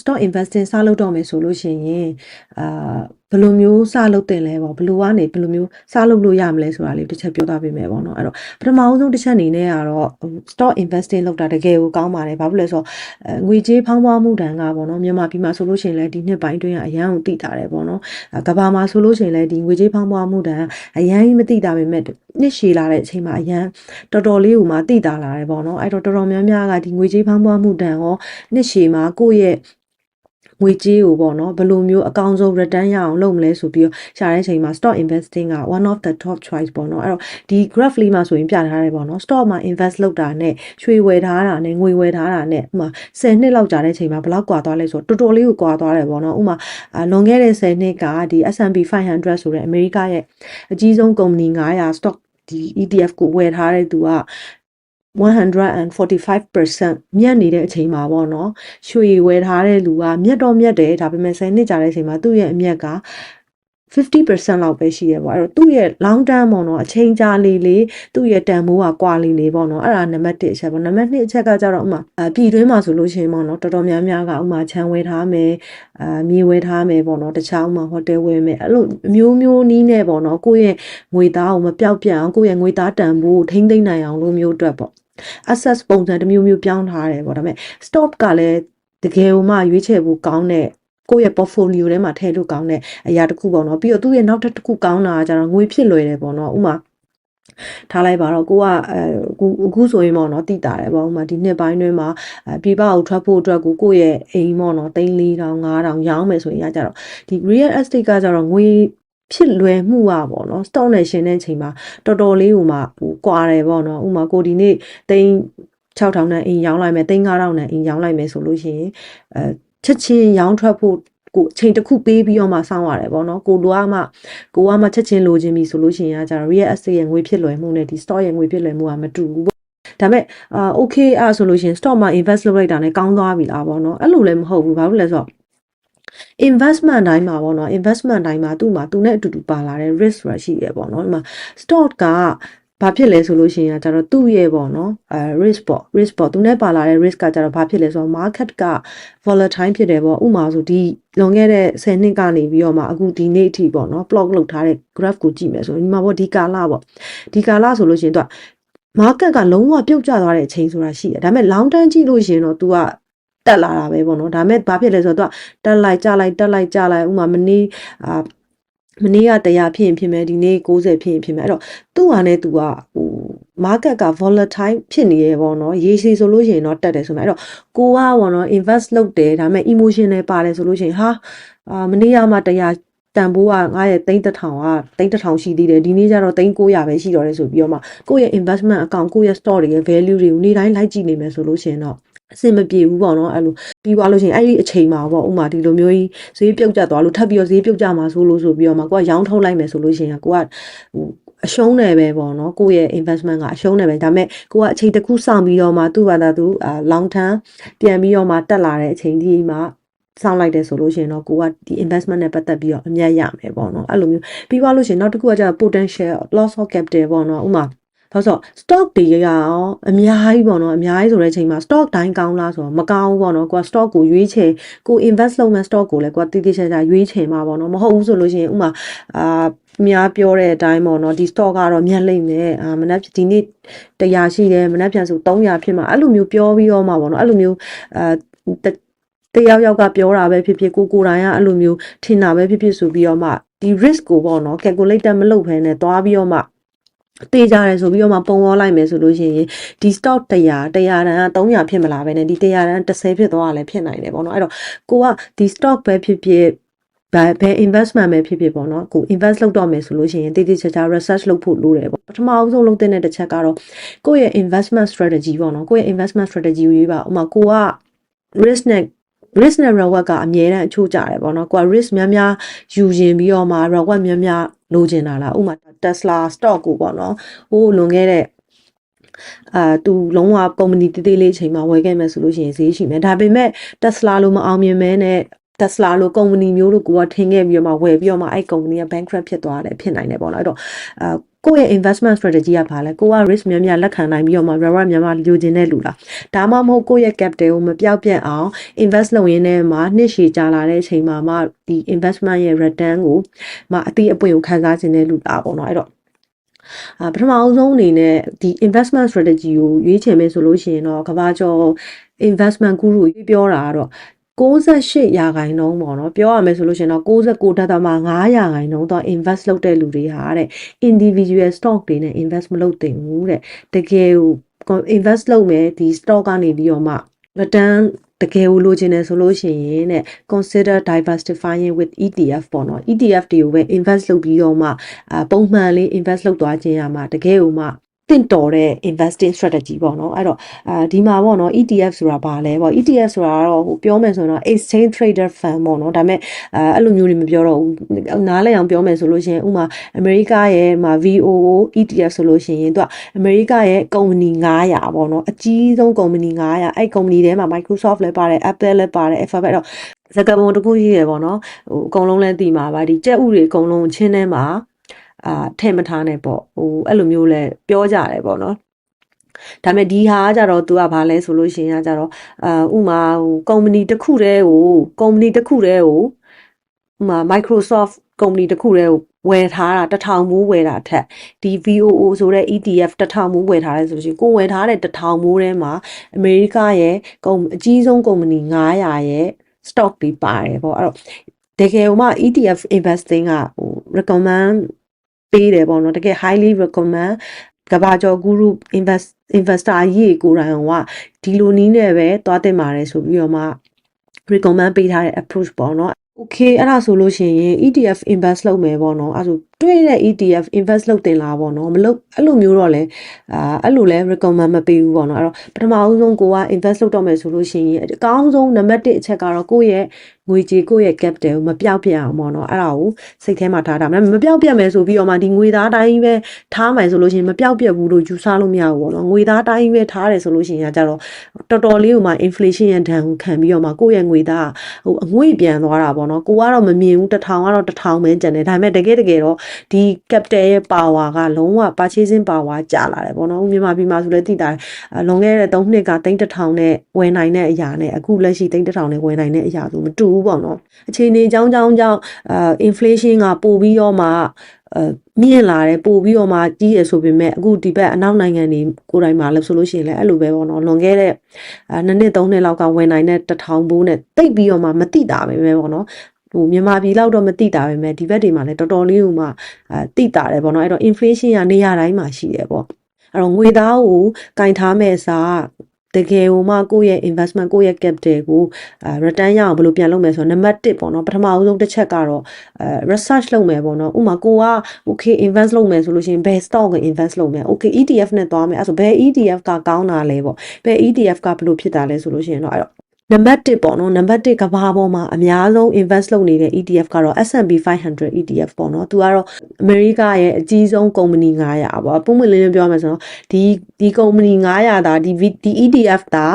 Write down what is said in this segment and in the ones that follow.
stock investing စလုပ်တော့မယ်ဆိုလို့ရှိရင်အာဘယ်လိုမျိုးစလုပ်တင်လဲပေါ့ဘယ်လိုကနေဘယ်လိုမျိုးစလုပ်လို့ရမလဲဆိုတာလေးတစ်ချက်ပြောသားပေးမယ်ပေါ့နော်အဲ့တော့ပထမအဆုံးတစ်ချက်အနေနဲ့ကတော့ဟို stock investing လုပ်တာတကယ်ကိုကောင်းပါတယ်ဘာဖြစ်လဲဆိုတော့အဲငွေကြေးဖောင်းပွားမှုတန်ကပေါ့နော်မြန်မာပြည်မှာဆိုလို့ရှိရင်လည်းဒီနှစ်ပိုင်းအတွင်းကအရန်ကိုတိထားတယ်ပေါ့နော်အဲကဘာမှာဆိုလို့ရှိရင်လည်းဒီငွေကြေးဖောင်းပွားမှုတန်အရန်ကြီးမတိတာပဲမဲ့နှစ်ရှည်လာတဲ့အချိန်မှာအရန်တော်တော်လေးကိုမှတိတာလာတယ်ပေါ့နော်အဲ့တော့တော်တော်များများကဒီငွေကြေးဖောင်းပွားမှုတန်ရောနှစ်ရှည်မှာကိုယ့်ရဲ့ ငွေကြေးကိုပေါ့နော်ဘယ်လိုမျိုးအကောင်းဆုံး return ရအောင်လုပ်မလဲဆိုပြီးတော့ရှာတဲ့အချိန်မှာ stock investing က one of the top choice ပေါ့နော်အဲ့တော့ဒီ graph လေးမှာဆိုရင်ပြထားတယ်ပေါ့နော် stock မှာ invest လုပ်တာနဲ့ရွှေဝယ်ထားတာနဲ့ငွေဝယ်ထားတာနဲ့ဥမာ10နှစ်လောက်ကြာတဲ့အချိန်မှာဘယ်လောက်ကွာသွားလဲဆိုတော့တော်တော်လေးကိုကွာသွားတယ်ပေါ့နော်ဥမာအာလွန်ခဲ့တဲ့10နှစ်ကဒီ S&P 500ဆိုတဲ့အမေရိကရဲ့အကြီးဆုံးကုမ္ပဏီ900 stock ဒီ ETF ကိုဝယ်ထားတဲ့သူက 145%မြတ်နေတဲ့အချိန်မှာပေါ့နော်ရွှေဝယ်ထားတဲ့လူကမြတ်တော့မြတ်တယ်ဒါပေမဲ့10နှစ်ကြာတဲ့အချိန်မှာသူ့ရဲ့အမြတ်က 50%လောက်ပဲရှိရပေါ့အဲ့တော့သူ့ရဲ့ long term ပေါ့နော်အချိန်ကြာလေးလေးသူ့ရဲ့တန်ဖိုးကကွာလေးလေးပေါ့နော်အဲ့ဒါနံပါတ်1အချက်ပေါ့နံပါတ်2အချက်ကကြတော့ဥမာအပြည်တွင်းမှာဆိုလို့ရှိရင်ပေါ့နော်တော်တော်များများကဥမာခြံဝယ်ထားမယ်အာမြေဝယ်ထားမယ်ပေါ့နော်တခြားဥမာဟိုတယ်ဝယ်မယ်အဲ့လိုမျိုးမျိုးနီးနေပေါ့နော်ကိုယ့်ရဲ့ငွေသားကိုမပြောက်ပြတ်အောင်ကိုယ့်ရဲ့ငွေသားတန်ဖိုးကိုထိမ့်သိမ့်နိုင်အောင်လို့မျိုးအတွက်ပေါ့ access ပုံစံတစ်မျိုးမျိုးပြောင်းထားတယ်ပေါ့ဒါပေမဲ့ stop ကလည်းတကယ်လို့မှရွေးချယ်ဖို့ကောင်းတဲ့ ကိုယ့်ရဲ့ portfolio ထဲမှာထည့်လို့ကောင်းတဲ့အရာတစ်ခုပေါ့နော်ပြီးတော့သူ့ရဲ့နောက်တစ်ခုကောင်းတာကကျတော့ငွေဖြစ်လွယ်တယ်ပေါ့နော်ဥမာထားလိုက်ပါတော့ကိုကအဲအခုအခုဆိုရင်ပေါ့နော်တိတာတယ်ပေါ့ဥမာဒီနှစ်ပိုင်းတွင်းမှာအဲပြပကိုထွက်ဖို့အတွက်ကိုကိုယ့်ရဲ့အိမ်ပေါ့နော်3 4တောင်5တောင်ရောင်းမယ်ဆိုရင်ရကြတော့ဒီ real estate ကကျတော့ငွေဖြစ်လွယ်မှုอ่ะပေါ့နော် stock နဲ့ရှင်တဲ့အချိန်မှာတော်တော်လေးဟိုမှာဟိုကွာတယ်ပေါ့နော်ဥမာကိုဒီနေ့တိန်း6000နဲ့အိမ်ရောင်းလိုက်မယ်တိန်း9000နဲ့အိမ်ရောင်းလိုက်မယ်ဆိုလို့ရှိရင်အဲ ချက်ချင်းရောင်းထွက်ဖို့ကိုအချိန်တစ်ခုပေးပြီးတော့မှစောင့်ရတယ်ပေါ့နော်ကိုလိုကမှကိုကမှချက်ချင်းလိုချင်ပြီဆိုလို့ရှိရင်ကကြတော့ real estate ရဲ့ငွေဖြစ်လွယ်မှုနဲ့ဒီ stock ရဲ့ငွေဖြစ်လွယ်မှုကမတူဘူးပေါ့ဒါပေမဲ့အာ okay အဲ့ဆိုလို့ရှိရင် stock မှာ invest လုပ်လိုက်တာနဲ့ကောင်းသွားပြီလားပေါ့နော်အဲ့လိုလည်းမဟုတ်ဘူးဘာလို့လဲဆိုတော့ investment တိုင်းမှာပေါ့နော် investment တိုင်းမှာသူ့မှာသူနဲ့အတူတူပါလာတဲ့ risk ဆိုတာရှိရပေါ့နော်ဒီမှာ stock က ဘာဖြစ်လဲဆိုလို့ရှိရင်ကျတော့သူ့ရဲ့ပေါ့နော်အဲ risk ပေါ့ risk ပေါ့သူနဲ့ပါလာတဲ့ risk ကကျတော့ဘာဖြစ်လဲဆိုတော့ market က volatile ဖြစ်တယ်ပေါ့ဥမာဆိုဒီလွန်ခဲ့တဲ့10နှစ်ကနေပြီးတော့မှအခုဒီနေ့အထိပေါ့နော် plot လုပ်ထားတဲ့ graph ကိုကြည့်မယ်ဆိုရင်ဒီမှာပေါ့ဒီကာလပေါ့ဒီကာလဆိုလို့ရှိရင်သူက market ကလုံးဝပြုတ်ကျသွားတဲ့အချိန်ဆိုတာရှိတယ်ဒါပေမဲ့ long term ကြည့်လို့ရှိရင်တော့ तू ကတက်လာတာပဲပေါ့နော်ဒါပေမဲ့ဘာဖြစ်လဲဆိုတော့ तू ကတက်လိုက်ကြလိုက်တက်လိုက်ကြလိုက်ဥမာမနေ့အာ မနေ့က100ဖြစ်ရင်ဖြစ်မယ်ဒီနေ့60ဖြစ်ရင်ဖြစ်မယ်အဲ့တော့သူ့ဟာနဲ့ तू ကဟို market က volatile ဖြစ်နေရပေါ့နော်ရေစီဆိုလို့ရှိရင်တော့တက်တယ်ဆိုမှအဲ့တော့ကိုကပေါ့နော် invest လုပ်တယ်ဒါပေမဲ့ emotion နဲ့ပါတယ်ဆိုလို့ရှိရင်ဟာအာမနေ့ကမှ100တန်ဖိုးကငါရဲ့3000က3000ရှိသေးတယ်ဒီနေ့ကျတော့3900ပဲရှိတော့တယ်ဆိုပြီးတော့မှကိုယ့်ရဲ့ investment account ကိုယ့်ရဲ့ store တွေရဲ့ value တွေကိုနေ့တိုင်းလိုက်ကြည့်နေမယ်ဆိုလို့ရှိရင်တော့ အဆင်မပြေဘူးပေါ့နော်အဲ့လိုပြီးသွားလို့ရှိရင်အဲ့ဒီအချိန်မှာပေါ့ဥမာဒီလိုမျိုးကြီးဈေးပြုတ်ကျသွားလို့ထပ်ပြီးတော့ဈေးပြုတ်ကျမှာဆိုလို့ဆိုပြီးတော့မှကိုကရောင်းထုတ်လိုက်မယ်ဆိုလို့ရှိရင်ကိုကဟိုအရှုံးတယ်ပဲပေါ့နော်ကိုယ့်ရဲ့ investment ကအရှုံးတယ်ပဲဒါပေမဲ့ကိုကအချိန်တစ်ခုစောင့်ပြီးတော့မှသူ့ဘာသာသူအာ long term ပြန်ပြီးတော့မှတက်လာတဲ့အချိန်ဒီမှာစောင့်လိုက်တယ်ဆိုလို့ရှိရင်တော့ကိုကဒီ investment နဲ့ပတ်သက်ပြီးတော့အမြတ်ရမယ်ပေါ့နော်အဲ့လိုမျိုးပြီးသွားလို့ရှိရင်နောက်တစ်ခုကကျတော့ potential loss of capital ပေါ့နော်ဥမာ ဘာလို့ဆို stock တွေရောအများကြီးပေါ့နော်အများကြီးဆိုတဲ့အချိန်မှာ stock တိုင်းကောင်းလားဆိုတော့မကောင်းဘူးပေါ့နော်ကိုက stock ကိုရွေးချယ်ကို invest လုပ်မဲ့ stock ကိုလည်းကိုကတိတိကျကျရွေးချယ်မှာပေါ့နော်မဟုတ်ဘူးဆိုလို့ရှိရင်ဥမာအာများပြောတဲ့အတိုင်းပေါ့နော်ဒီ stock ကတော့မြတ်လိမ့်မယ်အာမနက်ဒီနေ့100ရှိတယ်မနက်ပြန်ဆို300ဖြစ်မှာအဲ့လိုမျိုးပြောပြီးတော့မှာပေါ့နော်အဲ့လိုမျိုးအာတယောက်ယောက်ကပြောတာပဲဖြစ်ဖြစ်ကိုကိုယ်တိုင်ကအဲ့လိုမျိုးထင်တာပဲဖြစ်ဖြစ်ဆိုပြီးတော့မှဒီ risk ကိုပေါ့နော် calculator မလုပ်ဘဲနဲ့သွားပြီးတော့မှ တေးကြတယ်ဆိုပြီးတော့မှပုံပေါ်လိုက်မယ်ဆိုလို့ရှိရင်ဒီ stock 100 100တန်းက300ဖြစ်မလာပဲねဒီ100တန်း30ဖြစ်သွားတာလည်းဖြစ်နိုင်တယ်ပေါ့နော်အဲ့တော့ကိုကဒီ stock ပဲဖြစ်ဖြစ်ဘယ်ဘယ် investment ပဲဖြစ်ဖြစ်ပေါ့နော်ကို invest လုပ်တော့မယ်ဆိုလို့ရှိရင်တိတိကျကျ research လုပ်ဖို့လိုတယ်ပေါ့ပထမအဆုံးလုပ်တဲ့တစ်ချက်ကတော့ကိုယ့်ရဲ့ investment strategy ပေါ့နော်ကိုယ့်ရဲ့ investment strategy ကိုရွေးပါဥပမာကိုက risk နဲ့ risk နဲ့ reward ကအမြဲတမ်းအချို့ကြတယ်ပေါ့နော်ကိုက risk များများယူရင်ပြီးတော့မှ reward များများလိုချင်တာလားဥပမာ Tesla stock ကိုပေါ့နော်ဟိုလွန်ခဲ့တဲ့အာသူလုံးဝကုမ္ပဏီတေးသေးလေးအချိန်မှာဝယ်ခဲ့မယ်ဆိုလို့ရှိရင်ဈေးရှိမယ်ဒါပေမဲ့ Tesla လို့မအောင်မြင်မဲနဲ့ Tesla လို့ကုမ္ပဏီမျိုးလို့ကိုကထင်ခဲ့ပြီးတော့မှဝယ်ပြီးတော့မှအဲ့ကုမ္ပဏီက bankrupt ဖြစ်သွားတယ်ဖြစ်နိုင်တယ်ပေါ့နော်အဲ့တော့အာ ကိုယ့်ရဲ့ investment strategy ကဘာလဲကိုက risk များများလက်ခံနိုင်ပြီးတော့မှ reward များများလိုချင်တဲ့လူလားဒါမှမဟုတ်ကိုယ့်ရဲ့ capital ကိုမပြောက်ပြတ်အောင် invest လုပ်ရင်းနဲ့မှနှစ်ရှည်ကြာလာတဲ့အချိန်မှာမှဒီ investment ရဲ့ return ကိုမှအတိအပွင့်ကိုခံစားခြင်းတဲ့လူလားပေါ့နော်အဲ့တော့အာပထမအဆုံးအနေနဲ့ဒီ investment strategy ကိုရွေးချယ်မယ်ဆိုလို့ရှိရင်တော့ကဘာကျော် investment guru ပြောတာကတော့ 68ရာခိုင်နှုန်းပေါ့နော်ပြောရမယ်ဆိုလို့ရှိရင်တော့69တက်တာမှ9ရာခိုင်နှုန်းတော့ invest လုပ်တဲ့လူတွေဟာတဲ့ individual stock တွေနဲ့ invest မလုပ်သင့်ဘူးတဲ့တကယ်ကို invest လုပ်မယ်ဒီ stock ကနေပြီးတော့မှ return တကယ်ကိုလိုချင်တယ်ဆိုလို့ရှိရင်တဲ့ consider diversifying with ETF ပေါ့နော် ETF တွေကိုပဲ invest လုပ်ပြီးတော့မှအပုံမှန်လေး invest လုပ်သွားခြင်းရမှာတကယ်ကိုမှ တင့်တော်တဲ့ investing strategy ပေါ့နော်အဲ့တော့အာဒီမှာပေါ့နော် ETF ဆိုတာဘာလဲပေါ့ ETF ဆိုတာကတော့ဟိုပြောမယ်ဆိုရင်တော့ exchange traded fund ပေါ့နော်ဒါပေမဲ့အဲအဲ့လိုမျိုးတွေမပြောတော့ဘူးနားလည်အောင်ပြောမယ်ဆိုလို့ရှိရင်ဥမာအမေရိကရဲ့မှာ VOO ETF ဆိုလို့ရှိရင်သူကအမေရိကရဲ့ကုမ္ပဏီ900ပေါ့နော်အကြီးဆုံးကုမ္ပဏီ900အဲ့ကုမ္ပဏီထဲမှာ Microsoft လည်းပါတယ် Apple လည်းပါတယ် Alphabet တော့စကားပုံတစ်ခုရှိရပေါ့နော်ဟိုအကုန်လုံးလည်းသိမှာပါဒီကြက်ဥတွေအကုန်လုံးချင်းထဲမှာ အာထဲ့မထားနဲ့ပေါ့ဟိုအဲ့လိုမျိုးလဲပြောကြတယ်ပေါ့နော်ဒါပေမဲ့ဒီဟာကကြတော့ तू ကဘာလဲဆိုလို့ရှိရင်ကကြတော့အာဥမာဟိုကုမ္ပဏီတစ်ခုတည်းကိုကုမ္ပဏီတစ်ခုတည်းကိုဥမာ Microsoft ကုမ္ပဏီတစ်ခုတည်းကိုဝယ်ထားတာတစ်ထောင်မိုးဝယ်တာထက်ဒီ VOO ဆိုတဲ့ ETF တစ်ထောင်မိုးဝယ်ထားတယ်ဆိုလို့ရှိရင်ကိုဝယ်ထားတဲ့တစ်ထောင်မိုးထဲမှာအမေရိကရဲ့ကုမ္ပအကြီးဆုံးကုမ္ပဏီ900ရဲ့ stock တွေပါတယ်ပေါ့အဲ့တော့တကယ်လို့မှ ETF investing ကဟို recommend ပေးတယ်ပေါ့နော်တကယ် highly recommend ကဘာကျော် guru invest investor ကြီးကိုယ်တိုင်ကဒီလိုနည်းနဲ့ပဲသွားတင်ပါတယ်ဆိုပြီးတော့မှ recommend ပေးထားတဲ့ approach ပေါ့နော် okay အဲ့ဒါဆိုလို့ရှိရင် ETF invest လုပ်မယ်ပေါ့နော်အဲ့ဒါဆို တွေ့တဲ့ ETF invest လုပ်တင်လာပေါ့နော်မလုပ်အဲ့လိုမျိုးတော့လဲအာအဲ့လိုလဲ recommend မပေးဘူးပေါ့နော်အဲ့တော့ပထမအဆုံးကိုက invest လုပ်တော့မယ်ဆိုလို့ရှိရင်အကောင်းဆုံးနံပါတ်1အချက်ကတော့ကိုယ့်ရဲ့ငွေကြေးကိုယ့်ရဲ့ capital ကိုမပြောက်ပြအောင်ပေါ့နော်အဲ့ဒါကိုစိတ်ထဲမှာထားတာမပြောက်ပြတ်မယ်ဆိုပြီးတော့မှဒီငွေသားတိုင်းပဲထားမယ်ဆိုလို့ရှိရင်မပြောက်ပြတ်ဘူးလို့ယူဆလို့မရဘူးပေါ့နော်ငွေသားတိုင်းပဲထားတယ်ဆိုလို့ရှိရင်ကကြတော့တော်တော်လေးကိုမှ inflation ရဲ့ဒဏ်ကိုခံပြီးတော့မှကိုယ့်ရဲ့ငွေသားဟိုအငွေ့ပြန်သွားတာပေါ့နော်ကိုကတော့မမြင်ဘူးတစ်ထောင်ကတော့တစ်ထောင်ပဲကျန်တယ်ဒါပေမဲ့တကယ်တကယ်တော့ဒီ capital ရဲ့ power ကလုံးဝ purchasing power ကျလာတယ်ပေါ့နော်မြန်မာပြည်မှာဆိုလည်းသိတာလွန်ခဲ့တဲ့3နှစ်ကသိန်းတစ်ထောင်နဲ့ဝယ်နိုင်တဲ့အရာနဲ့အခုလက်ရှိသိန်းတစ်ထောင်နဲ့ဝယ်နိုင်တဲ့အရာဆိုမတူဘူးပေါ့နော်အခြေအနေအကြောင်းကြောင်းကြောင့်အာ inflation ကပိုပြီးတော့မှအဲမြင့်လာတယ်ပို့ပြီးတော့မှကြီးရဆိုပေမဲ့အခုဒီဘက်အနောက်နိုင်ငံတွေကိုယ်တိုင်မှာလို့ဆိုလို့ရှိရင်လည်းအဲ့လိုပဲပေါ့နော်လွန်ခဲ့တဲ့အဲနှစ်နှစ်သုံးနှစ်လောက်ကဝင်နိုင်တဲ့တထောင်ဘိုးနဲ့တိတ်ပြီးတော့မှမတိတာပဲပဲပေါ့နော် ဟိုမြန်မာပြည်လောက်တော့မတိတာပဲမဲ့ဒီဘက်တွေမှာလည်းတော်တော်လေးဟိုမှအဲတိတာတယ်ပေါ့နော်အဲ့တော့ inflation ကနေရာတိုင်းမှာရှိတယ်ပေါ့အဲ့တော့ငွေသားကိုကင်ထားမဲ့စားတကယ်ဟိုမှကိုယ့်ရဲ့ investment ကိုယ့်ရဲ့ capital ကိုအဲ return ရအောင်ဘယ်လိုပြန်လုပ်မလဲဆိုတော့နံပါတ်1ပေါ့နော်ပထမအဆုံးတစ်ချက်ကတော့အဲ research လုပ်မယ်ပေါ့နော်ဥပမာကိုက okay invest လုပ်မယ်ဆိုလို့ရှိရင်ဘယ် stock ကို invest လုပ်မယ် okay ETF နဲ့သွားမယ်အဲ့ဆိုဘယ် ETF ကကောင်းတာလဲပေါ့ဘယ် ETF ကဘယ်လိုဖြစ်တာလဲဆိုလို့ရှိရင်တော့အဲ့တော့ နံပါတ်1ပေါ့နော်နံပါတ်1ကဘာပေါ်မှာအများဆုံး invest လုပ်နေတဲ့ ETF ကတော့ S&P 500 ETF ပေါ့နော်သူကတော့အမေရိကရဲ့အကြီးဆုံးကုမ္ပဏီ900ပေါ့ပုံမှန်လေးလေးပြောမှဆိုတော့ဒီဒီကုမ္ပဏီ900ဒါဒီဒီ ETF ဒါ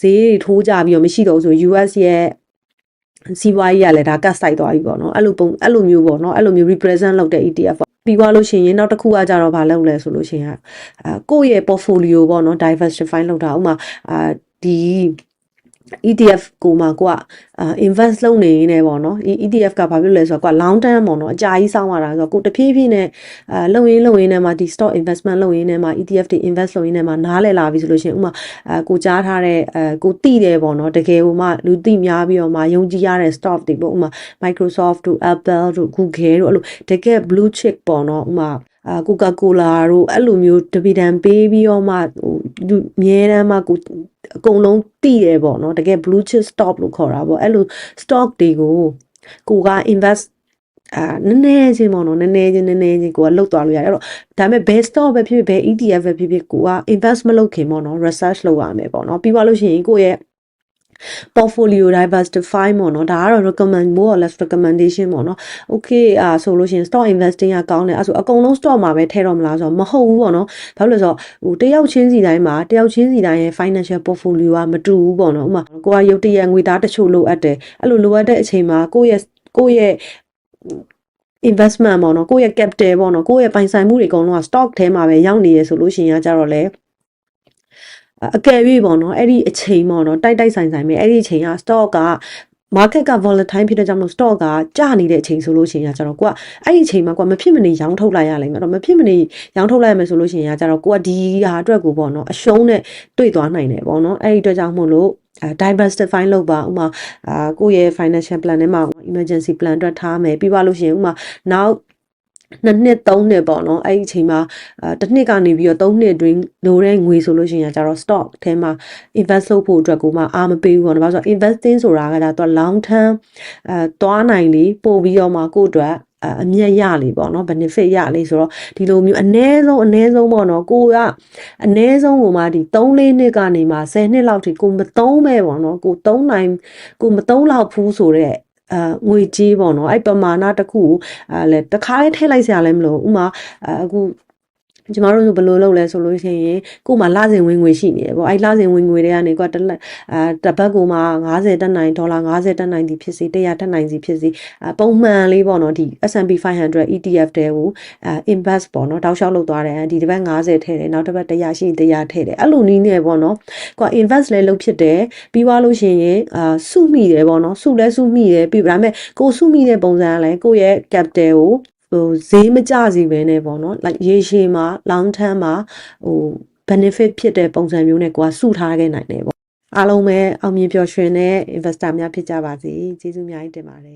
ဈေးတွေထိုးကြပြီးတော့မရှိတော့ဘူးဆို US ရဲ့စီးပွားရေးကလည်းဒါကတ်ဆိုင်သွားပြီပေါ့နော်အဲ့လိုပုံအဲ့လိုမျိုးပေါ့နော်အဲ့လိုမျိုး represent လုပ်တဲ့ ETF ပေါ့ပြီးသွားလို့ရှိရင်နောက်တစ်ခုကကြတော့ဘာလုပ်လဲဆိုလို့ရှိရင်အာကိုယ့်ရဲ့ portfolio ပေါ့နော် diversify လုပ်တာဥမာအာဒီ ETF ကိုမှကိုက invest လုပ်နေနေပေါ့နော် ETF ကဘာဖြစ်လဲဆိုတော့ကိုက long term ပေါ့နော်အကြာကြီးစောင့်ရတာဆိုတော့ကိုတဖြည်းဖြည်းနဲ့အဲလုံရင်းလုံရင်းနဲ့မှဒီ stock investment လုပ်ရင်းနဲ့မှ ETF တွေ invest လုပ်ရင်းနဲ့မှနားလည်လာပြီဆိုလို့ရှိရင်ဥမာအဲကိုကြားထားတဲ့အဲကိုတိတယ်ပေါ့နော်တကယ်ဟိုမှလူသိများပြီးတော့မှယုံကြည်ရတဲ့ stock တွေပေါ့ဥမာ Microsoft တို့ Apple တို့ Google တို့အဲ့လိုတကယ် blue chip ပေါ့နော်ဥမာ အာကိုကာကိုလာတို့အဲ့လိုမျိုးတပီတန်ပေးပြီးတော့မှဟိုလူမြဲတမ်းမှကိုအကုန်လုံးတည်တယ်ပေါ့နော်တကယ် blue chip stock လို့ခေါ်တာပေါ့အဲ့လို stock တွေကိုကိုက invest အာနည်းနည်းချင်းပေါ့နော်နည်းနည်းချင်းနည်းနည်းချင်းကိုကလုတ်သွားလို့ရတယ်အဲ့တော့ဒါပေမဲ့ best stock ပဲဖြစ်ဖြစ်ဘယ် ETF ပဲဖြစ်ဖြစ်ကိုက invest မလုပ်ခင်ပေါ့နော် research လုပ်ရမယ်ပေါ့နော်ပြီးသွားလို့ရှိရင်ကိုယ့်ရဲ့ portfolio diversify ပေါ့နော်ဒါကတော့ recommend more or less recommendation ပေါ့နော် okay อ่าဆိုလို့ရှိရင် stock investing ကကောင်းတယ်အဲဆိုအကုန်လုံး stock မှာပဲထည့်တော့မလားဆိုတော့မဟုတ်ဘူးပေါ့နော်ဘာလို့လဲဆိုတော့ဟိုတယောက်ချင်းစီတိုင်းမှာတယောက်ချင်းစီတိုင်းရဲ့ financial portfolio ကမတူဘူးပေါ့နော်ဥပမာကိုကရုပ်တရက်ငွေသားတချို့လိုအပ်တယ်အဲ့လိုလိုအပ်တဲ့အချိန်မှာကိုယ့်ရဲ့ကိုယ့်ရဲ့ investment ပေါ့နော်ကိုယ့်ရဲ့ capital ပေါ့နော်ကိုယ့်ရဲ့ပိုင်ဆိုင်မှုတွေအကုန်လုံးက stock ထဲမှာပဲရောက်နေရဆိုလို့ရှိရင်ကကြတော့လေ အကယ်၍ပေါ့နော်အဲ့ဒီအချိန်ပေါ့နော်တိုက်တိုက်ဆိုင်ဆိုင်ပဲအဲ့ဒီအချိန်က stock က market က volatile ဖြစ်တဲ့ကြောင့်မို့ stock ကကျနေတဲ့အချိန်ဆိုလို့ရှိရင်ကကျတော့ကိုကအဲ့ဒီအချိန်မှာကိုကမဖြစ်မနေရောင်းထုတ်လိုက်ရလိမ့်မယ်တော့မဖြစ်မနေရောင်းထုတ်လိုက်ရမယ်ဆိုလို့ရှိရင်ကကျတော့ကိုကဒီဟာအတွက်ကိုပေါ့နော်အရှုံးနဲ့တွေ့သွားနိုင်တယ်ပေါ့နော်အဲ့ဒီအတွက်ကြောင့်မို့လို့အဲ diversify လုပ်ပါဥမာအာကိုယ့်ရဲ့ financial plan ထဲမှာ emergency plan အတွက်ထားမယ်ပြီးပါလို့ရှိရင်ဥမာနောက် နှစ်နှစ်သုံးနှစ်ပေါ့နော်အဲ့ဒီအချိန်မှာအာတစ်နှစ်ကနေပြီးတော့သုံးနှစ်အတွင်းလိုတဲ့ငွေဆိုလို့ရှိရင်ကျတော့ stock ထဲမှာ invest လုပ်ဖို့အတွက်ကိုမှအားမပေးဘူးပေါ့နော်။ဘာလို့ဆိုတော့ investing ဆိုတာကဒါတော့ long term အဲသွားနိုင်လေပို့ပြီးတော့မှကိုယ့်အတွက်အအမြတ်ရလေပေါ့နော် benefit ရလေဆိုတော့ဒီလိုမျိုးအ ਨੇ ဆုံးအ ਨੇ ဆုံးပေါ့နော်ကိုကအ ਨੇ ဆုံးကိုမှဒီ3-4နှစ်ကနေမှ10နှစ်လောက်ထိကိုမသုံးမဲ့ပေါ့နော်ကိုသုံးနိုင်ကိုမသုံးလောက်ဘူးဆိုတော့ အာငွေကြေးပေါ့နော်အဲ့ပမာဏတစ်ခုကိုအဲလဲတခါလေးထည့်လိုက်စရာလည်းမလိုဥမာအခု ကျမတို့ဆိုဘယ်လိုလုပ်လဲဆိုလို့ရှိရင်ကို့မှာလစဉ်ဝင်ငွေရှိနေတယ်ပေါ့အဲ့လစဉ်ဝင်ငွေတွေကနေကွာတစ်လက်အာတစ်ပတ်ကိုမှ90တက်နိုင်ဒေါ်လာ90တက်နိုင်သည်ဖြစ်စေ100တက်နိုင်စီဖြစ်စေအပုံမှန်လေးပေါ့နော်ဒီ S&P 500 ETF တဲကိုအာ invest ပေါ့နော်တောက်လျှောက်လုပ်သွားတယ်ဒီတစ်ပတ်90ထည့်တယ်နောက်တစ်ပတ်100ရှိရင်100ထည့်တယ်အဲ့လိုနည်းနဲ့ပေါ့နော်ကွာ invest လဲလုပ်ဖြစ်တယ်ပြီးသွားလို့ရှိရင်အာစုမိတယ်ပေါ့နော်စုလဲစုမိတယ်ပြီးဒါပေမဲ့ကိုစုမိတဲ့ပုံစံကလည်းကိုယ့်ရဲ့ capital ကို ဟိုဈေးမကျစီပဲနဲ့ပေါ့နော် like ရေရှည်မှာ long term မှာဟို benefit ဖြစ်တဲ့ပုံစံမျိုးနဲ့ကိုကစုထားခဲ့နိုင်တယ်ပေါ့အားလုံးပဲအောင်မြင်ပျော်ရွှင်တဲ့ investor များဖြစ်ကြပါစေကျေးဇူးအများကြီးတင်ပါတယ်